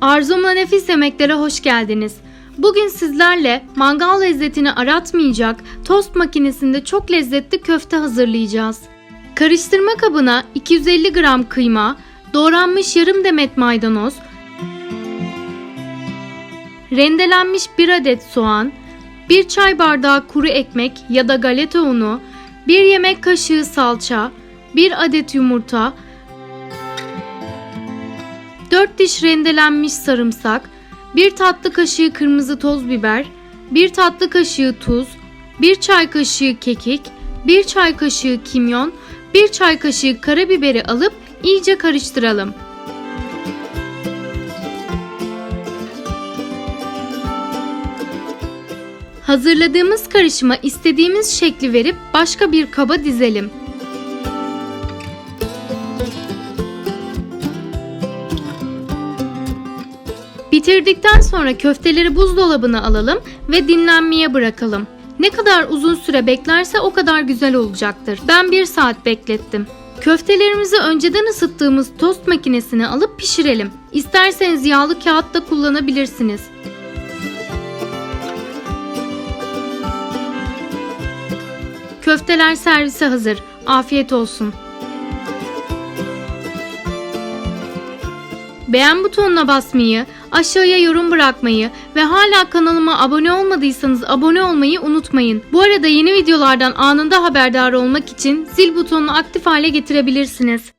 Arzumla Nefis Yemeklere hoş geldiniz. Bugün sizlerle mangal lezzetini aratmayacak tost makinesinde çok lezzetli köfte hazırlayacağız. Karıştırma kabına 250 gram kıyma, doğranmış yarım demet maydanoz, rendelenmiş 1 adet soğan, 1 çay bardağı kuru ekmek ya da galeta unu, 1 yemek kaşığı salça, 1 adet yumurta, 4 diş rendelenmiş sarımsak, 1 tatlı kaşığı kırmızı toz biber, 1 tatlı kaşığı tuz, 1 çay kaşığı kekik, 1 çay kaşığı kimyon, 1 çay kaşığı karabiberi alıp iyice karıştıralım. Hazırladığımız karışıma istediğimiz şekli verip başka bir kaba dizelim. Bitirdikten sonra köfteleri buzdolabına alalım ve dinlenmeye bırakalım. Ne kadar uzun süre beklerse o kadar güzel olacaktır. Ben bir saat beklettim. Köftelerimizi önceden ısıttığımız tost makinesine alıp pişirelim. İsterseniz yağlı kağıt da kullanabilirsiniz. Köfteler servise hazır. Afiyet olsun. Beğen butonuna basmayı, aşağıya yorum bırakmayı ve hala kanalıma abone olmadıysanız abone olmayı unutmayın. Bu arada yeni videolardan anında haberdar olmak için zil butonunu aktif hale getirebilirsiniz.